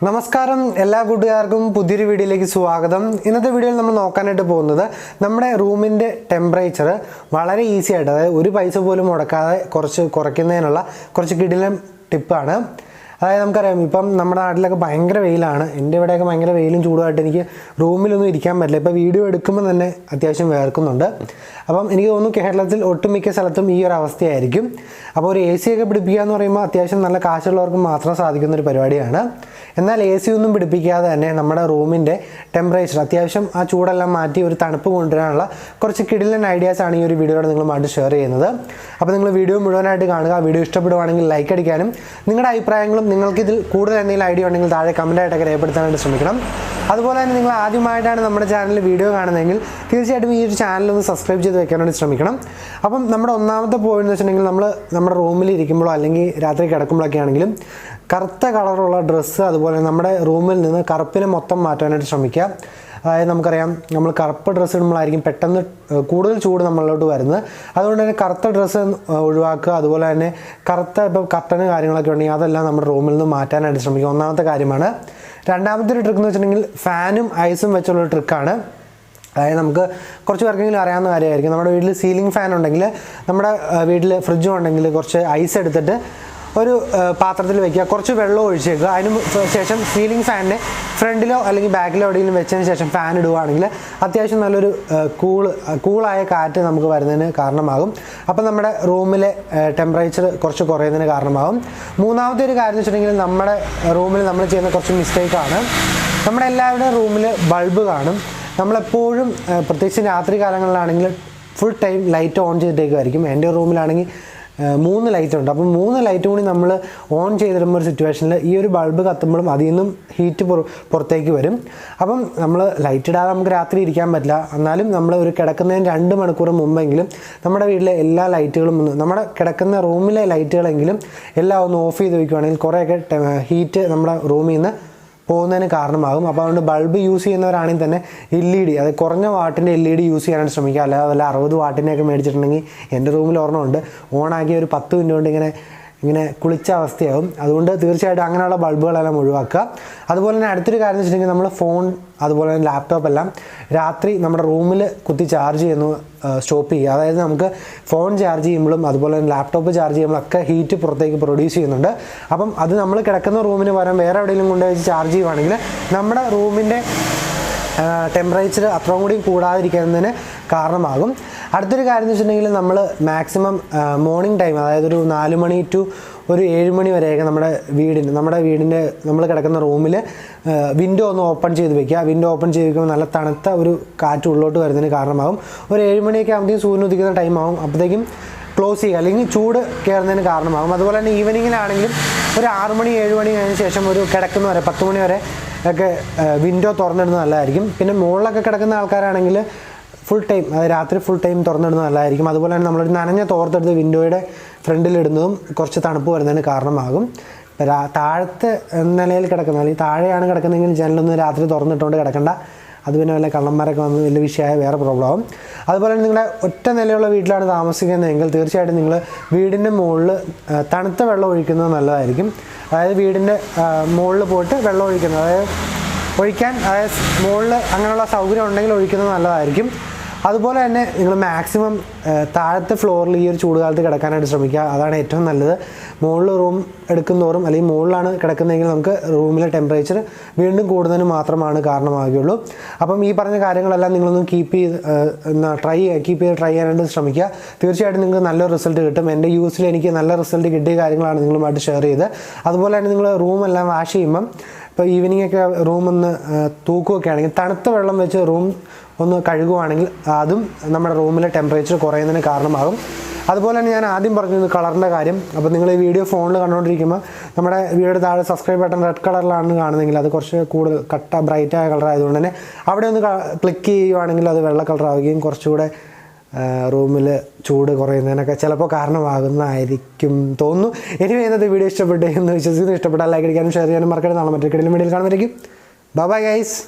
നമസ്കാരം എല്ലാ കൂട്ടുകാർക്കും പുതിയൊരു വീഡിയോയിലേക്ക് സ്വാഗതം. ഇന്നത്തെ വീഡിയോയിൽ നമ്മൾ നോക്കാനായിട്ട് പോകുന്നത് നമ്മുടെ റൂമിന്റെ ടെമ്പറേച്ചർ വളരെ ഈസി ആയിട്ട് അതായത് ഒരു പൈസ പോലും മുടക്കാതെ കുറച്ച് കുറയ്ക്കുന്നതിനുള്ള കുറച്ച് കിടിലം ടിപ്പാണ് അതായത് നമുക്കറിയാം ഇപ്പം നമ്മുടെ നാട്ടിലൊക്കെ ഭയങ്കര വെയിലാണ്. എന്റെ ഇവിടെയൊക്കെ ഭയങ്കര വെയിലും ചൂടുമായിട്ട് എനിക്ക് റൂമിലൊന്നും ഇരിക്കാൻ പറ്റില്ല. ഇപ്പോൾ വീഡിയോ എടുക്കുമ്പോൾ തന്നെ അത്യാവശ്യം വേർക്കുന്നുണ്ട്. അപ്പം എനിക്ക് തോന്നുന്നു കേരളത്തിൽ ഒട്ടുമിക്ക സ്ഥലത്തും ഈ ഒരു അവസ്ഥയായിരിക്കും. അപ്പോൾ ഒരു എ സി ഒക്കെ പിടിപ്പിക്കുക എന്ന് പറയുമ്പോൾ അത്യാവശ്യം നല്ല കാശുള്ളവർക്ക് മാത്രം സാധിക്കുന്ന ഒരു പരിപാടിയാണ്. എന്നാൽ എ സി ഒന്നും പിടിപ്പിക്കാതെ തന്നെ നമ്മുടെ റൂമിന്റെ ടെമ്പറേച്ചർ അത്യാവശ്യം ആ ചൂടെല്ലാം മാറ്റി ഒരു തണുപ്പ് കൊണ്ടുവരാനുള്ള കുറച്ച് കിടിലൻ ഐഡിയാസ് ആണ് ഈ ഒരു വീഡിയോയോട് നിങ്ങളുമായിട്ട് ഷെയർ ചെയ്യുന്നത്. അപ്പോൾ നിങ്ങൾ വീഡിയോ മുഴുവനായിട്ട് കാണുക. വീഡിയോ ഇഷ്ടപ്പെടുവാണെങ്കിൽ ലൈക്ക് അടിക്കാനും നിങ്ങളുടെ അഭിപ്രായങ്ങളും നിങ്ങൾക്ക് ഇതിൽ കൂടുതൽ എന്തെങ്കിലും ഐഡിയ ഉണ്ടെങ്കിൽ താഴെ കമന്റായിട്ടൊക്കെ രേഖപ്പെടുത്താനായിട്ട് ശ്രമിക്കണം. അതുപോലെ തന്നെ നിങ്ങൾ ആദ്യമായിട്ടാണ് നമ്മുടെ ചാനലിൽ വീഡിയോ കാണുന്നതെങ്കിൽ തീർച്ചയായിട്ടും ഈ ഒരു ചാനൽ ഒന്ന് സബ്സ്ക്രൈബ് ചെയ്ത് വെക്കാനായിട്ട് ശ്രമിക്കണം. അപ്പം നമ്മുടെ ഒന്നാമത്തെ പോയിന്റ് എന്ന് വെച്ചിട്ടുണ്ടെങ്കിൽ നമ്മൾ നമ്മുടെ റൂമിൽ ഇരിക്കുമ്പോഴോ അല്ലെങ്കിൽ രാത്രി കിടക്കുമ്പോഴൊക്കെ ആണെങ്കിലും കറുത്ത കളറുള്ള ഡ്രസ്സ് അതുപോലെ നമ്മുടെ റൂമിൽ നിന്ന് കറുപ്പിനെ മൊത്തം മാറ്റാനായിട്ട് ശ്രമിക്കുക. അതായത് നമുക്കറിയാം നമ്മൾ കറുപ്പ് ഡ്രസ്സ് ഇടുമ്പോഴായിരിക്കും പെട്ടെന്ന് കൂടുതൽ ചൂട് നമ്മളിലോട്ട് വരുന്നത്. അതുകൊണ്ട് തന്നെ കറുത്ത ഡ്രസ്സ് ഒഴിവാക്കുക. അതുപോലെ തന്നെ കറുത്ത ഇപ്പോൾ കർട്ടന് കാര്യങ്ങളൊക്കെ ഉണ്ടെങ്കിൽ അതെല്ലാം നമ്മുടെ റൂമിൽ നിന്ന് മാറ്റാനായിട്ട് ശ്രമിക്കുക. ഒന്നാമത്തെ കാര്യമാണ് രണ്ടാമത്തെ ഒരു ട്രിക്ക് എന്ന് വെച്ചിട്ടുണ്ടെങ്കിൽ ഫാനും ഐസും വെച്ചുള്ള ഒരു ട്രിക്കാണ് അതായത് നമുക്ക് കുറച്ച് പേർക്കെങ്കിലും അറിയാവുന്ന കാര്യമായിരിക്കും. നമ്മുടെ വീട്ടിൽ സീലിംഗ് ഫാൻ ഉണ്ടെങ്കിൽ നമ്മുടെ വീട്ടിൽ ഫ്രിഡ്ജും ഉണ്ടെങ്കിൽ കുറച്ച് ഐസ് എടുത്തിട്ട് ഒരു പാത്രത്തിൽ വെക്കുക. കുറച്ച് വെള്ളം ഒഴിച്ചേക്കുക അതിന് ശേഷം സീലിംഗ് ഫാനിനെ ഫ്രണ്ടിലോ അല്ലെങ്കിൽ ബാക്കിലോ എവിടെയെങ്കിലും വെച്ചതിന് ശേഷം ഫാൻ ഇടുവാണെങ്കിൽ അത്യാവശ്യം നല്ലൊരു കൂൾ കൂളായ കാറ്റ് നമുക്ക് വരുന്നതിന് കാരണമാകും. അപ്പം നമ്മുടെ റൂമിലെ ടെമ്പറേച്ചർ കുറച്ച് കുറയുന്നതിന് കാരണമാകും. മൂന്നാമത്തെ ഒരു കാര്യം എന്ന് വെച്ചിട്ടുണ്ടെങ്കിൽ നമ്മുടെ റൂമിൽ നമ്മൾ ചെയ്യുന്ന കുറച്ച് മിസ്റ്റേക്കാണ് നമ്മുടെ എല്ലാവരുടെയും റൂമിൽ ബൾബ് കാണും. നമ്മളെപ്പോഴും പ്രത്യേകിച്ച് രാത്രി കാലങ്ങളിലാണെങ്കിൽ ഫുൾ ടൈം ലൈറ്റ് ഓൺ ചെയ്തിട്ടേക്കുമായിരിക്കും എന്റെ റൂമിലാണെങ്കിൽ മൂന്ന് ലൈറ്റ് ഉണ്ട്. അപ്പം മൂന്ന് ലൈറ്റ് കൂടി നമ്മൾ ഓൺ ചെയ്തിടുമ്പോൾ ഒരു സിറ്റുവേഷനിൽ ഈ ഒരു ബൾബ് കത്തുമ്പോഴും അതിൽ നിന്നും ഹീറ്റ് പുറത്തേക്ക് വരും. അപ്പം നമ്മൾ ലൈറ്റ് ഇടാതെ നമുക്ക് രാത്രി ഇരിക്കാൻ പറ്റില്ല. എന്നാലും നമ്മൾ ഒരു കിടക്കുന്നതിന് രണ്ട് മണിക്കൂർ മുമ്പെങ്കിലും നമ്മുടെ വീട്ടിലെ എല്ലാ ലൈറ്റുകളും ഒന്ന് നമ്മുടെ കിടക്കുന്ന റൂമിലെ ലൈറ്റുകളെങ്കിലും എല്ലാം ഒന്ന് ഓഫ് ചെയ്ത് വയ്ക്കുകയാണെങ്കിൽ കുറേയൊക്കെ ഹീറ്റ് നമ്മുടെ റൂമിൽ നിന്ന് പോകുന്നതിന് കാരണമാകും. അപ്പോൾ അതുകൊണ്ട് ബൾബ് യൂസ് ചെയ്യുന്നവരാണെങ്കിൽ തന്നെ എൽ ഇ ഡി അത് കുറഞ്ഞ വാട്ടിന്റെ എൽ ഇ ഡി യൂസ് ചെയ്യാനായിട്ട് ശ്രമിക്കുക. അല്ലാതെ വല്ല അറുപത് വാട്ടിനെയൊക്കെ മേടിച്ചിട്ടുണ്ടെങ്കിൽ എന്റെ റൂമിൽ ഓർമ്മ ഉണ്ട്. ഓണാക്കിയ ഒരു പത്ത് മിനിറ്റ് കൊണ്ട് ഇങ്ങനെ ഇങ്ങനെ കുളിച്ച അവസ്ഥയാവും. അതുകൊണ്ട് തീർച്ചയായിട്ടും അങ്ങനെയുള്ള ബൾബുകളെല്ലാം ഒഴിവാക്കുക. അതുപോലെ തന്നെ അടുത്തൊരു കാര്യം എന്ന് വെച്ചിട്ടുണ്ടെങ്കിൽ നമ്മൾ ഫോൺ അതുപോലെ തന്നെ ലാപ്ടോപ്പ് എല്ലാം രാത്രി നമ്മുടെ റൂമിൽ കുത്തി ചാർജ് ചെയ്യുന്നു സ്റ്റോപ്പ് ചെയ്യുക. അതായത് നമുക്ക് ഫോൺ ചാർജ് ചെയ്യുമ്പോഴും അതുപോലെ തന്നെ ലാപ്ടോപ്പ് ചാർജ് ചെയ്യുമ്പോഴൊക്കെ ഹീറ്റ് പുറത്തേക്ക് പ്രൊഡ്യൂസ് ചെയ്യുന്നുണ്ട്. അപ്പം അത് നമ്മൾ കിടക്കുന്ന റൂമിന് പകരം വേറെ എവിടെയെങ്കിലും കൊണ്ടുപോയി ചാർജ് ചെയ്യുവാണെങ്കിൽ നമ്മുടെ റൂമിന്റെ ടെമ്പറേച്ചർ അത്രയും കൂടി കൂടാതിരിക്കുന്നതിന് കാരണമാകും. അടുത്തൊരു കാര്യം എന്ന് വെച്ചിട്ടുണ്ടെങ്കിൽ നമ്മൾ മാക്സിമം മോർണിംഗ് ടൈം അതായത് ഒരു നാല് മണി ടു ഒരു ഏഴ് മണി വരെയൊക്കെ നമ്മുടെ വീടിന് നമ്മുടെ വീടിന്റെ നമ്മൾ കിടക്കുന്ന റൂമിൽ വിൻഡോ ഒന്ന് ഓപ്പൺ ചെയ്ത് വെക്കുക. വിൻഡോ ഓപ്പൺ ചെയ്ത് വെക്കുമ്പോൾ നല്ല തണുത്ത ഒരു കാറ്റ് ഉള്ളോട്ട് വരുന്നതിന് കാരണമാകും. ഒരു ഏഴ് മണിയൊക്കെ ആകുമ്പോഴത്തേക്കും സൂര്യൻ ഉദിക്കുന്ന ടൈമാകും അപ്പോഴത്തേക്കും ക്ലോസ് ചെയ്യുക. അല്ലെങ്കിൽ ചൂട് കയറുന്നതിന് കാരണമാകും. അതുപോലെ തന്നെ ഈവനിങ്ങിലാണെങ്കിലും ഒരു ആറ് മണി ഏഴ് മണി കഴിഞ്ഞ ശേഷം ഒരു കിടക്കുന്ന വരെ പത്ത് മണി വരെ ഒക്കെ വിൻഡോ തുറന്നിടുന്നത് നല്ലതായിരിക്കും. പിന്നെ മുകളിലൊക്കെ കിടക്കുന്ന ആൾക്കാരാണെങ്കിൽ ഫുൾ ടൈം അതായത് രാത്രി ഫുൾ ടൈം തുറന്നിടുന്നത് നല്ലതായിരിക്കും. അതുപോലെ തന്നെ നമ്മളൊരു നനഞ്ഞ തോർത്തെടുത്ത് വിൻഡോയുടെ ഫ്രണ്ടിലിടുന്നതും കുറച്ച് തണുപ്പ് വരുന്നതിന് കാരണമാകും. താഴത്തെ നിലയിൽ കിടക്കുന്ന അല്ലെങ്കിൽ താഴെയാണ് കിടക്കുന്നതെങ്കിൽ ജനലൊന്നും രാത്രി തുറന്നിട്ടുകൊണ്ട് കിടക്കണ്ട. അത് പിന്നെ വല്ല കള്ളന്മാരൊക്കെ വന്ന് വലിയ വിഷയമായ വേറെ പ്രോബ്ലം ആവും. അതുപോലെ തന്നെ നിങ്ങളുടെ ഒറ്റ നിലയുള്ള വീട്ടിലാണ് താമസിക്കുന്നതെങ്കിൽ തീർച്ചയായിട്ടും നിങ്ങൾ വീടിന്റെ മുകളിൽ തണുത്ത വെള്ളം ഒഴിക്കുന്നത് നല്ലതായിരിക്കും. അതായത് വീടിന്റെ മുകളിൽ പോയിട്ട് വെള്ളം ഒഴിക്കുന്നത്. അതായത് ഒഴിക്കാൻ അതായത് മുകളിൽ അങ്ങനെയുള്ള സൗകര്യം ഉണ്ടെങ്കിൽ ഒഴിക്കുന്നത് നല്ലതായിരിക്കും. അതുപോലെ തന്നെ നിങ്ങൾ മാക്സിമം താഴത്തെ ഫ്ലോറിൽ ഈ ഒരു ചൂടുകാലത്ത് കിടക്കാനായിട്ട് ശ്രമിക്കുക. അതാണ് ഏറ്റവും നല്ലത്. മുകളിൽ റൂം എടുക്കുന്നതോറും അല്ലെങ്കിൽ മുകളിലാണ് കിടക്കുന്നതെങ്കിൽ നമുക്ക് റൂമിലെ ടെമ്പറേച്ചർ വീണ്ടും കൂടുന്നതിന് മാത്രമാണ് കാരണമാകുകയുള്ളൂ. അപ്പം ഈ പറഞ്ഞ കാര്യങ്ങളെല്ലാം നിങ്ങളൊന്ന് കീപ്പ് ചെയ്ത് ട്രൈ കീപ്പ് ചെയ്ത് ട്രൈ ചെയ്യാനായിട്ട് ശ്രമിക്കുക. തീർച്ചയായിട്ടും നിങ്ങൾക്ക് നല്ല റിസൾട്ട് കിട്ടും. എന്റെ യൂസിൽ എനിക്ക് നല്ല റിസൾട്ട് കിട്ടിയ കാര്യങ്ങളാണ് നിങ്ങളുമായിട്ട് ഷെയർ ചെയ്ത്. അതുപോലെ തന്നെ നിങ്ങൾ റൂമെല്ലാം വാഷ് ചെയ്യുമ്പം ഇപ്പോൾ ഈവനിങ് ഒക്കെ റൂം ഒന്ന് തൂക്കുകയൊക്കെ ആണെങ്കിൽ തണുത്ത വെള്ളം വെച്ച് റൂം ഒന്ന് കഴുകുവാണെങ്കിൽ അതും നമ്മുടെ റൂമിലെ ടെമ്പറേച്ചർ കുറയുന്നതിന് കാരണമാകും. അതുപോലെ തന്നെ ഞാൻ ആദ്യം പറഞ്ഞത് കളറിന്റെ കാര്യം. അപ്പോൾ നിങ്ങൾ ഈ വീഡിയോ ഫോണിൽ കണ്ടുകൊണ്ടിരിക്കുമ്പോൾ നമ്മുടെ വീഡിയോയുടെ താഴെ സബ്സ്ക്രൈബ് ബട്ടൺ റെഡ് കളറിലാണ് കാണുന്നതെങ്കിൽ അത് കുറച്ച് കൂടുതൽ കട്ട ബ്രൈറ്റായ ആയതുകൊണ്ട് തന്നെ അവിടെ ഒന്ന് ക്ലിക്ക് ചെയ്യുവാണെങ്കിൽ അത് വെള്ള കളറാവുകയും കുറച്ചുകൂടെ റൂമിൽ ചൂട് കുറയുന്നതിനൊക്കെ ചിലപ്പോൾ കാരണമാകുന്നതായിരിക്കും തോന്നുന്നു. ഇനി ഇന്നത്തെ വീഡിയോ ഇഷ്ടപ്പെട്ടു എന്ന് വിശ്വസിക്കുന്നു. ഇഷ്ടപ്പെട്ടാൽ ലൈക്ക് അടിക്കാനും ഷെയർ ചെയ്യാനും മറക്കരുത്. നാളെ മറ്റൊരു കിടലും വീഡിയോയിൽ കാണുമായിരിക്കും ബൈ ഗൈസ്